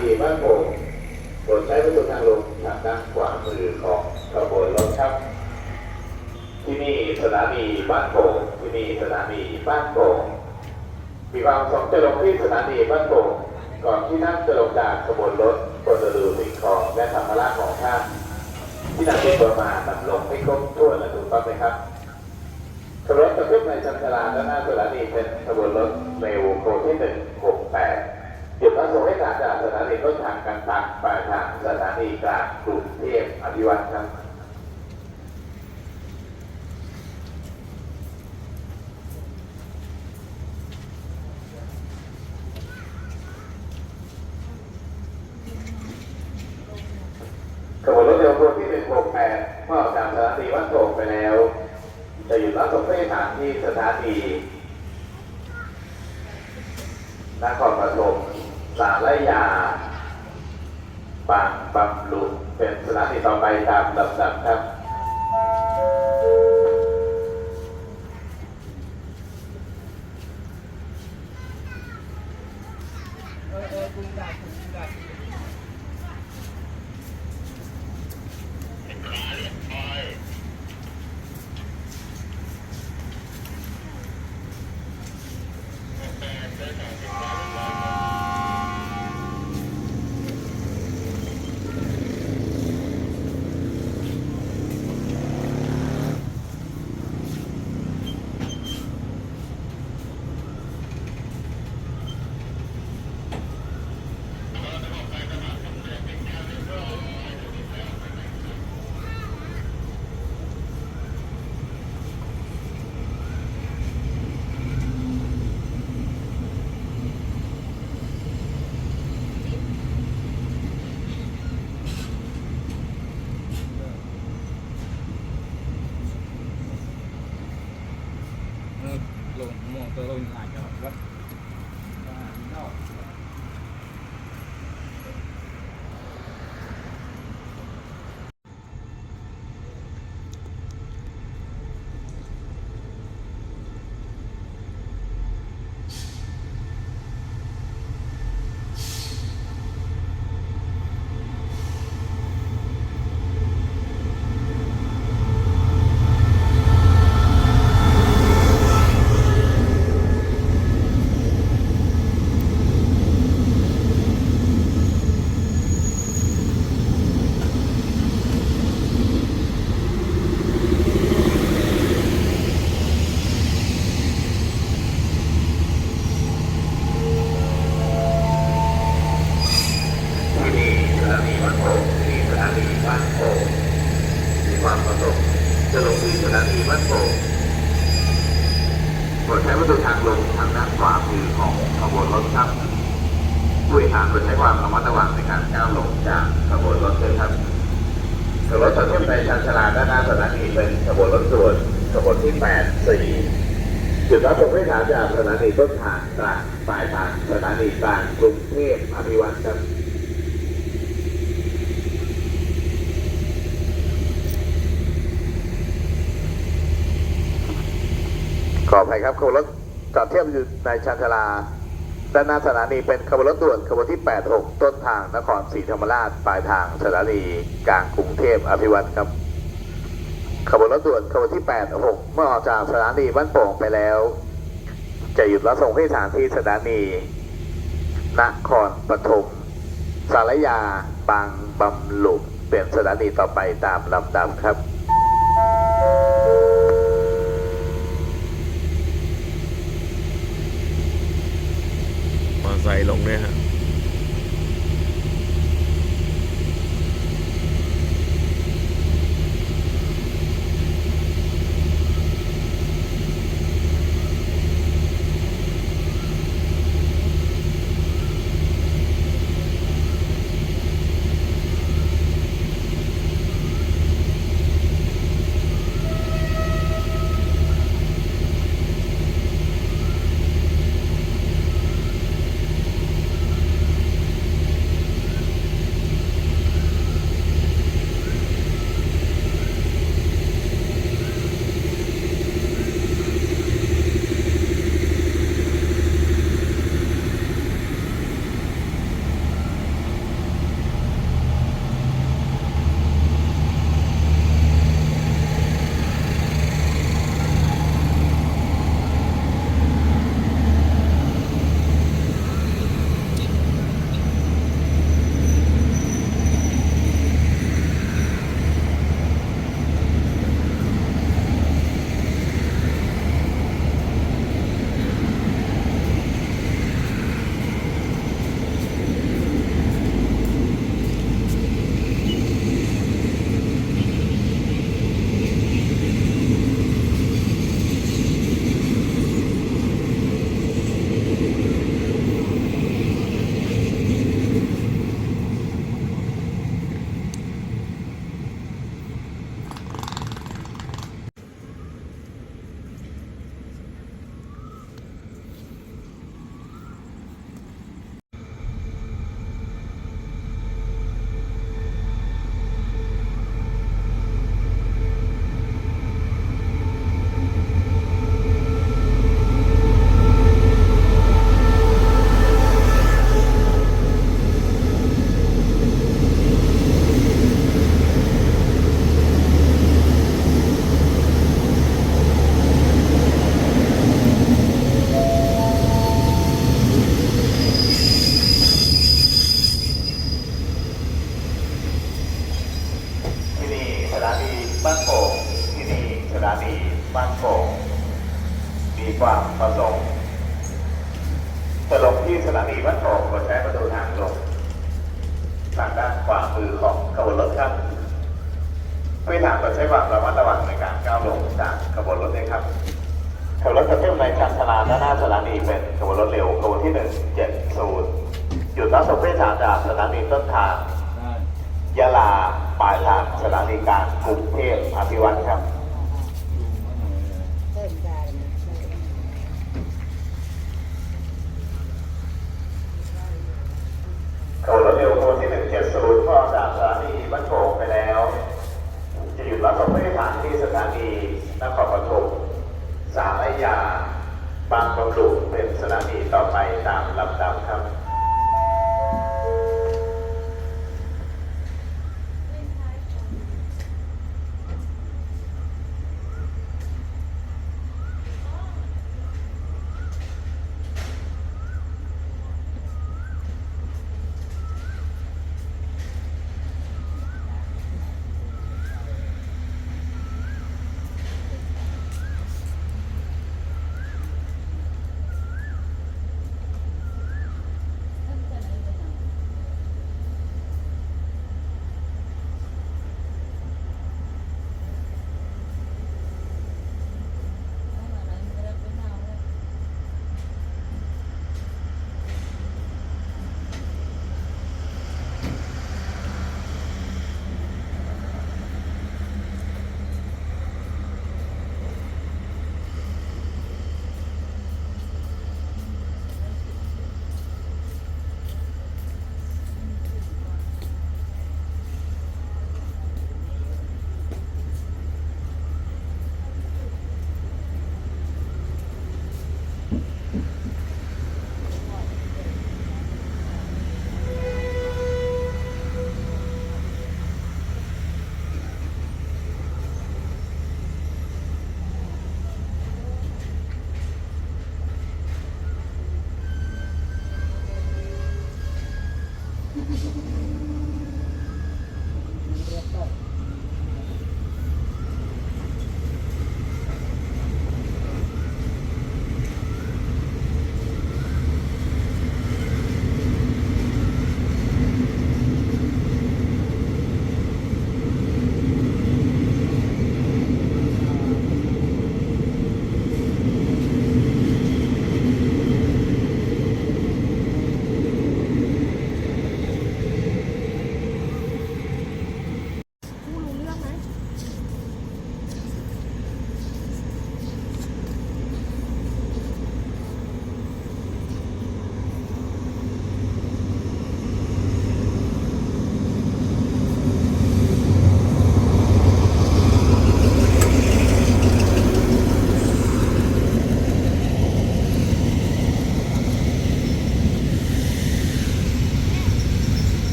นีบ้านโป่งโปรดใช้ประตูทางลงทางด้านขวามือของขบวนรถครับ ที่นี่สถานีบ้านโป่งที่นี่สถานีบ้านโป่งมีความสงจะลงที่สถานีบ้านโป่งก่อนที่นั่งจะลงจากขบวนรถควรจะดูสิ่งของและสัมภาระของท่านที่นำติดตัวมานำลงให้ครบถ้วนและถูกต้องไหมครับขบวนรถจะขึ้นในชันชาลาด้านหน้าสถานีเป็นขบวนรถเมลโคที่หนึ่งหกแปด หยุดรับส่งให้ทางจากสถานีต้นทางกันตังไปทางสถานีกลางกรุงเทพอภิวัตรครับ ขบวนรถเร็วรวมที่ 168เมื่อออกจากสถานีวัดโป่งไปแล้ว จะหยุดรับส่งผู้โดยสารที่สถานีนครปฐมสารยา บางบำรุงเป็นสถานีต่อไปตามลำดับ ครับ ลงมองตัวลง หลายจอดวัด ที่นี่สถานีบ้านโป่งที่นี่สถานีบ้านโป่งมีความประสงค์จะลงที่สถานีบ้านโป่งโปรดใช้ประตูทางลงทางด้านขวามือของขบวนรถครับผู้บริหารโปรดใช้ความระมัดระวังในการก้าวลงจากขบวนรถด้วยครับ ขบวนรถจะขึ้นในชานชาลาด้านหน้าสถานีเป็นขบวนรถด่วนขบวนที่84จุดรับส่งผู้โดยสารจากสถานีต้นทางกลางปลายทางสถานีกลางกรุงเทพอภิวัตรครับขออภัยครับขบวนรถจอดเทียบอยู่ในชานชาลา ด้านหน้าสถานีเป็นขบวนรถด่วนขบวนที่ 86 ต้นทางนครศรีธรรมราช ปลายทางสถานีกลางกรุงเทพอภิวัตรครับ ขบวนรถด่วนขบวนที่ 86 เมื่อออกจากสถานีบ้านโป่งไปแล้ว จะหยุดรับส่งผู้โดยสารที่สถานี นครปฐมสารยา บางบำหลุงเป็นสถานีต่อไปตามลำดับครับ มอเตอร์ไซค์ลงด้วยฮะ บ้านโป่งมีความประสงค์จะลงที่สถานีบ้านโป่งโปรดใช้ประตูทางลงทางด้านขวามือของขบวนรถครับผู้โดยสารโปรดใช้ความระมัดระวังในการก้าวลงจากขบวนรถด้วยครับขบวนรถจะขึ้นในชานชาลาด้านหน้าสถานีเป็นขบวนรถเร็วขบวนที่170หยุดรับส่งผู้โดยสารจากสถานีต้นทางได้ยะลาปลายทางสถานีกลางกรุงเทพอภิวัตครับ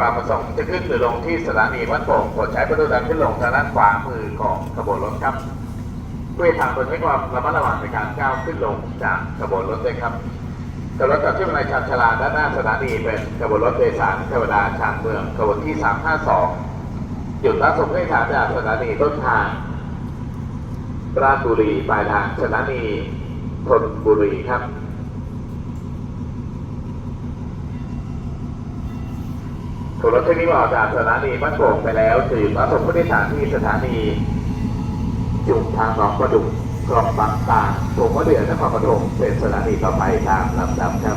วามประสงค์จะขึ้นหรือลงที่สถานีบ้านโป่งโปรดใช้ประตูทางขึ้นลงทางด้านขวามือของขบวนรถครับด้วยทางโดยใช้ความระมัดระวังในการก้าวขึ้นลงจากขบวนรถด้วยครับขบวนรถจากที่บันชานชาลาด้านหน้าสถานีเป็นขบวนรถโดยสารเทวดาชานเมืองขบวนที่ 352หยุดรับส่งผู้โดยสารจากสถานีต้นทางราชบุรีปลายทางสถานีธนบุรีครับ ส่วนรถที่นี้ออกจากสถานีบ้านโป่งไปแล้วจะหยุดรับส่งผู้โดยสารที่สถานี จุงทางหนองประดุกคลองบางตาโป่งมะเดื่อนครปฐมเป็นสถานีต่อไปตามลำดับครับ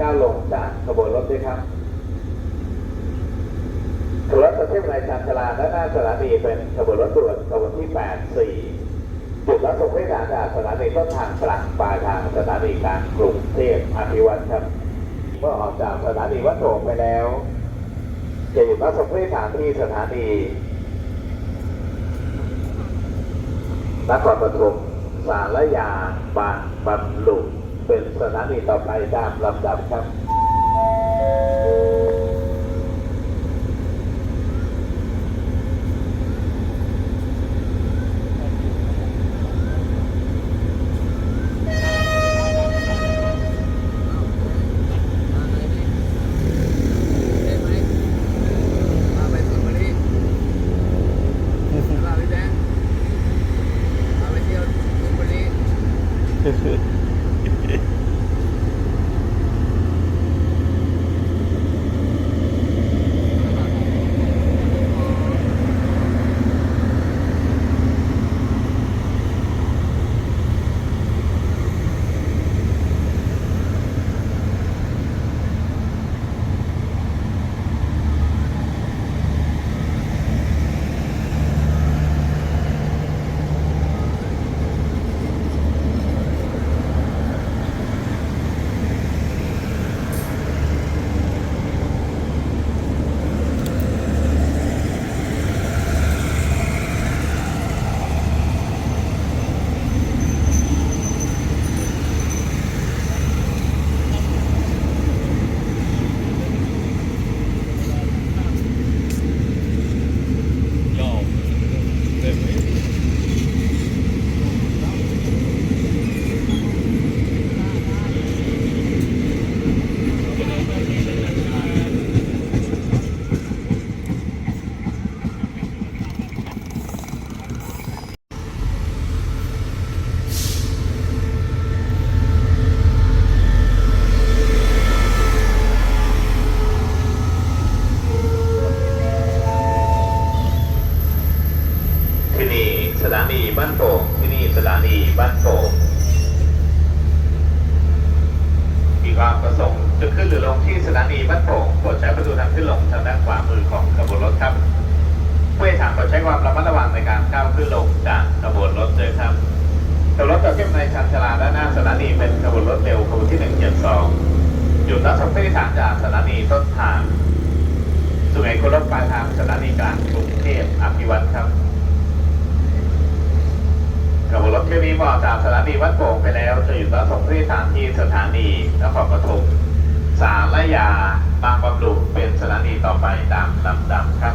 ก้าวลงจากขบวนรถด้วยครับขบวนรถประเภทในชานชลาด้านหน้าสถานีเป็นขบวนรถด่วนขบวนที่ 84 จุดรับส่งผู้โดยสารจากสถานีต้นทางกลางปลายทางสถานีกลางกรุงเทพอภิวัตครับ เมื่อออกจากสถานีวัดโป่งไปแล้วจะหยุดรับส่งผู้โดยสารที่สถานีนครปฐมสารยาบางบำรุง เป็นสถานีต่อไปตามลำดับครับ สู่เอกรถปลายทางสถานีกลางกรุงเทพอภิวัตครับขบวนรถเที่ยวนี้มาอจากสถานีวัดโป่งไปแล้ว จะหยุดรับส่งที่สถานที่สถานีนครปฐมสารละยาบางบำรุงเป็นสถานีต่อไปตามลำดับครับ